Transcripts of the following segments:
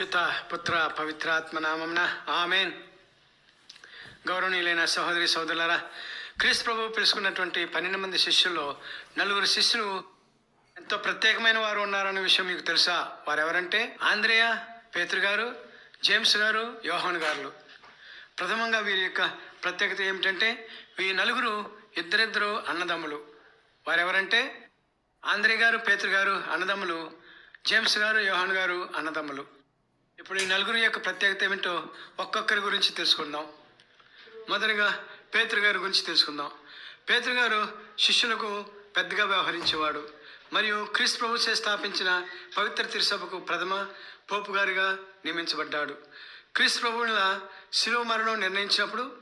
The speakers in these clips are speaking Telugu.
పిత పుత్ర పవిత్రాత్మ నామంన ఆమెన్. గౌరవనీయులైన సహోదరి సోదరులరా క్రీస్తు ప్రభు పిలుచుకున్నటువంటి పన్నెండు మంది శిష్యుల్లో నలుగురు శిష్యులు ఎంతో ప్రత్యేకమైన వారు ఉన్నారనే విషయం మీకు తెలుసా? వారు ఎవరంటే ఆంధ్రేయ పేతురు గారు జేమ్స్ గారు యోహాన్ గారు. ప్రథమంగా వీరి యొక్క ప్రత్యేకత ఏమిటంటే ఈ నలుగురు ఇద్దరిద్దరు అన్నదమ్ములు. వారెవరంటే ఆంధ్రే గారు పేతురు గారు అన్నదమ్ములు జేమ్స్ గారు యోహాన్ గారు అన్నదమ్ములు. ఇప్పుడు ఈ నలుగురు యొక్క ప్రత్యేకత ఏమిటో ఒక్కొక్కరి గురించి తెలుసుకుందాం. మొదటగా పేతురు గారి గురించి తెలుసుకుందాం. పేతురు గారు శిష్యులకు పెద్దగా వ్యవహరించేవాడు. మరియు క్రీస్తు ప్రభుత్వ స్థాపించిన పవిత్ర తిరుసభకు ప్రథమ పోపు గారిగా నియమించబడ్డాడు. క్రీస్తు ప్రభువుల శిలువ మరణం నిర్ణయించినప్పుడు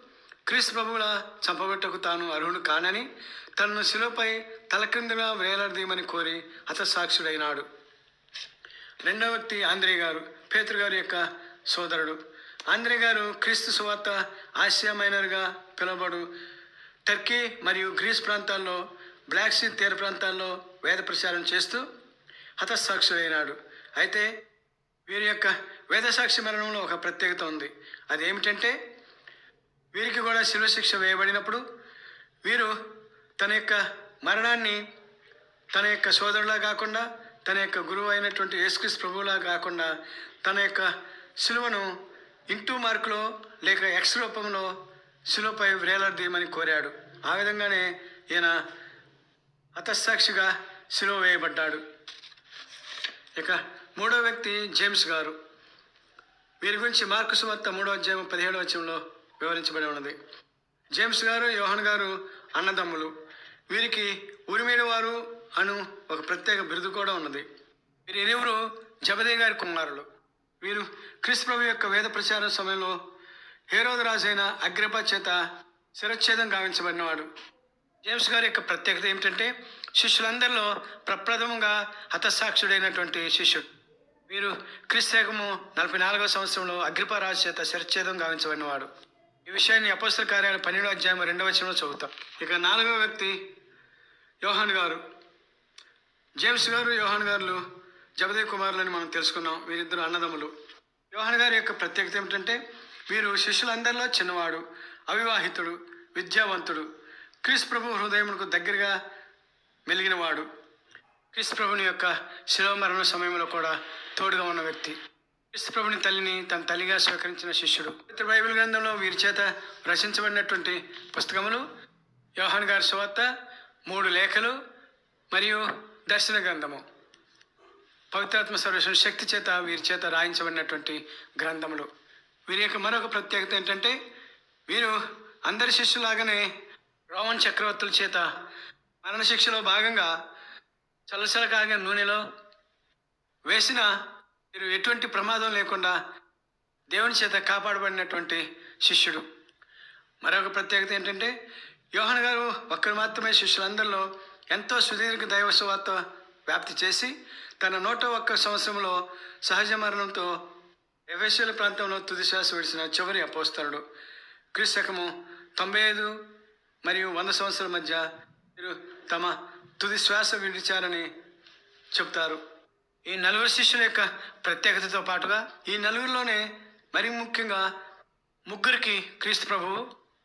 క్రీస్తు ప్రభువుల చంపబెట్టకు తాను అర్హుడు కానని తనను శిలువపై తలకిందుగా వేలాడదీయమని కోరి హతసాక్షుడైనాడు. రెండవ వ్యక్తి ఆంధ్రే గారు పేతురు గారి యొక్క సోదరుడు. ఆంధ్రే గారు క్రీస్తు సువార్త ఆసియా మైనర్గా పిలువబడు. టర్కీ మరియు గ్రీస్ ప్రాంతాల్లో బ్లాక్ సీ తీర ప్రాంతాల్లో వేద ప్రచారం చేస్తూ హతసాక్షుడైనాడు అయితే వీరి యొక్క వేదసాక్షి మరణంలో ఒక ప్రత్యేకత ఉంది. అది ఏమిటంటే వీరికి కూడా శిలువ శిక్ష వేయబడినప్పుడు వీరు తన యొక్క మరణాన్ని తన యొక్క సోదరులా కాకుండా తన యొక్క గురువు అయినటువంటి యేసుక్రీస్ ప్రభువులా కాకుండా తన యొక్క శిలువను ఇంటూ మార్కులో లేక ఎక్స్ రూపంలో శిలువపై వేలాడదీయమని కోరాడు. ఆ విధంగానే ఈయన అతస్సాక్షిగా శిలువ వేయబడ్డాడు. ఇక మూడో వ్యక్తి జేమ్స్ గారు. వీరి గురించి మార్కు సువార్త మూడో అధ్యాయం పదిహేడవ వచనంలో వివరించబడి ఉన్నది. జేమ్స్ గారు యోహన్ గారు అన్నదమ్ములు. వీరికి ఉరిమేడు వారు అను ఒక ప్రత్యేక బిరుదు కూడా ఉన్నది. వీరి ఇరువురు జబదే గారి కుమారులు. వీరు క్రిస్ ప్రభు యొక్క వేద ప్రచార సమయంలో హేరోదు రాజైన అగ్రప చేత శిరచ్ఛేదం గావించబడినవాడు. జేమ్స్ గారి యొక్క ప్రత్యేకత ఏమిటంటే శిష్యులందరిలో ప్రప్రథమంగా హతసాక్షుడైనటువంటి శిష్యుడు. వీరు క్రీస్తకము నలభై నాలుగవ సంవత్సరంలో అగ్రిపరాజు చేత శిరచ్ఛేదం గావించబడినవాడు. ఈ విషయాన్ని అపోస్తల కార్యాలు పన్నెండో అధ్యాయం రెండవ వచనంలో చదువుతాం. ఇక నాలుగవ వ్యక్తి యోహాన్ గారు. జేమ్స్ గారు యోహాన్ గారు జబదే కుమారులని మనం తెలుసుకున్నాం. వీరిద్దరు అన్నదమ్ములు. యోహాన్ గారి యొక్క ప్రత్యేకత ఏమిటంటే వీరు శిష్యులందరిలో చిన్నవాడు అవివాహితుడు విద్యావంతుడు క్రీస్తు ప్రభు హృదయమునకు దగ్గరగా మెలిగినవాడు. క్రీస్తు ప్రభుని యొక్క శిలోమరణ సమయంలో కూడా తోడుగా ఉన్న వ్యక్తి. క్రీస్తు ప్రభుని తల్లిని తన తల్లిగా స్వీకరించిన శిష్యుడు. ఇతర బైబిల్ గ్రంథంలో వీరి చేత రచించబడినటువంటి పుస్తకములు యోహాన్ గారి సువార్త మూడు లేఖలు మరియు దర్శన గ్రంథము. పవిత్రాత్మ సర్వేశ్వర శక్తి చేత వీరి చేత రాయించబడినటువంటి గ్రంథములు. వీరి యొక్క మరొక ప్రత్యేకత ఏంటంటే వీరు అందరి శిష్యులాగానే రోమన్ చక్రవర్తుల చేత మరణశిక్షలో భాగంగా చలసల కాగిన నూనెలో వేసిన వీరు ఎటువంటి ప్రమాదం లేకుండా దేవుని చేత కాపాడబడినటువంటి శిష్యుడు. మరొక ప్రత్యేకత ఏంటంటే యోహన్ గారు ఒక్కరు మాత్రమే శిష్యులందరిలో ఎంతో సుదీర్ఘ దైవ సువార్త వ్యాప్తి చేసి తన నూట ఒక్క సంవత్సరంలో సహజ మరణంతో ఎవేశ్వల ప్రాంతంలో తుది శ్వాస విడిచిన చివరి అపోస్తరుడు క్రీస్తకము తొంభై ఐదు మరియు వంద సంవత్సరాల మధ్య మీరు తమ తుది శ్వాస విడిచారని చెప్తారు. ఈ నలుగురు శిష్యుల యొక్క ప్రత్యేకతతో పాటుగా ఈ నలుగురిలోనే మరి ముఖ్యంగా ముగ్గురికి క్రీస్తు ప్రభువు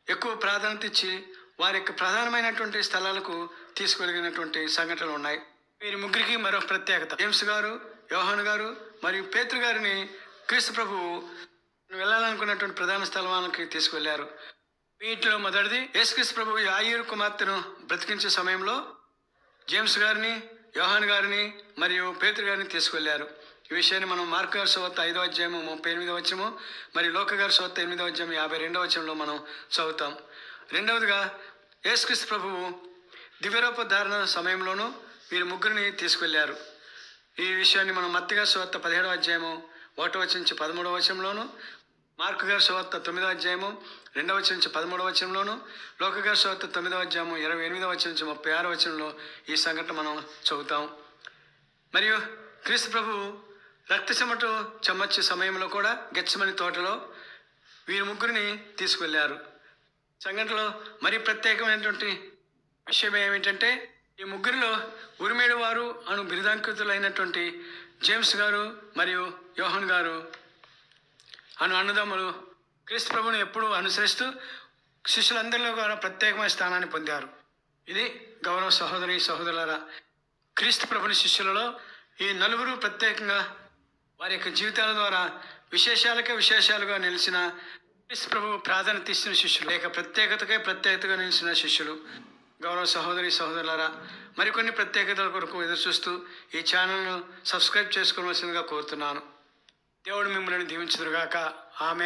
ఎక్కువ ప్రాధాన్యత ఇచ్చి వారి యొక్క ప్రధానమైనటువంటి స్థలాలకు తీసుకెళ్ళినటువంటి సంఘటనలు ఉన్నాయి. వీరి ముగ్గురికి మరో ప్రత్యేకత. జేమ్స్ గారు యోహాన్ గారు మరియు పేతృ గారిని క్రీస్తు ప్రభువు వెళ్ళాలనుకున్నటువంటి ప్రధాన స్థలానికి తీసుకువెళ్ళారు. వీటిలో మొదటిది యేసుక్రీస్తు ప్రభు ఆయుర్ కుమార్తెను బ్రతికించే సమయంలో జేమ్స్ గారిని యోహాన్ గారిని మరియు పేతురు గారిని తీసుకెళ్ళారు ఈ విషయాన్ని మనం మార్క్ గారి సోత్త ఐదో అధ్యాయము ముప్పై ఎనిమిదో వచ్చము మరియు లోక గారి సోత్త ఎనిమిదో అధ్యాయం యాభై రెండో వచ్చంలో మనం చదువుతాం. రెండవదిగా యేసుక్రీస్తు ప్రభువు దివ్యరూపధారణ సమయంలోనూ వీరు ముగ్గురిని తీసుకెళ్ళారు. ఈ విషయాన్ని మనం మత్తిగా సువార్త పదిహేడవ అధ్యాయము ఒకటో వచ్చి నుంచి పదమూడవ వచనంలోను మార్కు గారి సువార్త తొమ్మిదవ అధ్యాయము రెండవ వచ్చి నుంచి పదమూడవ వచనంలోను లోక గారి సువార్త తొమ్మిదవ అధ్యాయము ఇరవై ఎనిమిదవ వచ్చి నుంచి ముప్పై ఆరో వచనంలో ఈ సంఘటన మనం చదువుతాం. మరియు క్రీస్తు ప్రభు రక్త చెమట చెమ్మచ్చే సమయంలో కూడా గెచ్చమని తోటలో వీరి ముగ్గురిని తీసుకువెళ్ళారు సంఘటనలో మరి ప్రత్యేకమైనటువంటి విషయం ఏమిటంటే ఈ ముగ్గురిలో ఉరిమేడు వారు అను బిరుదాంకితులైనటువంటి జేమ్స్ గారు మరియు యోహన్ గారు అను అన్నదమ్ములు క్రీస్తు ప్రభుని ఎప్పుడూ అనుసరిస్తూ శిష్యులందరిలో కూడా ప్రత్యేకమైన స్థానాన్ని పొందారు. ఇది గౌరవ సహోదరి సహోదరులరా క్రీస్తు ప్రభుని శిష్యులలో ఈ నలుగురు ప్రత్యేకంగా వారి యొక్క జీవితాల ద్వారా విశేషాలకే విశేషాలుగా నిలిచిన ప్రభు ప్రాధాన్యత ఇచ్చిన శిష్యులు. లేక ప్రత్యేకతకే ప్రత్యేకతగా నిలిచిన శిష్యులు. గౌరవ సహోదరి సహోదరులారా మరికొన్ని ప్రత్యేకతల కొరకు ఎదురు చూస్తూ ఈ ఛానల్ను సబ్స్క్రైబ్ చేసుకోవాల్సిందిగా కోరుతున్నాను. దేవుడు మిమ్మల్ని దీవించుదురుగాక. ఆమె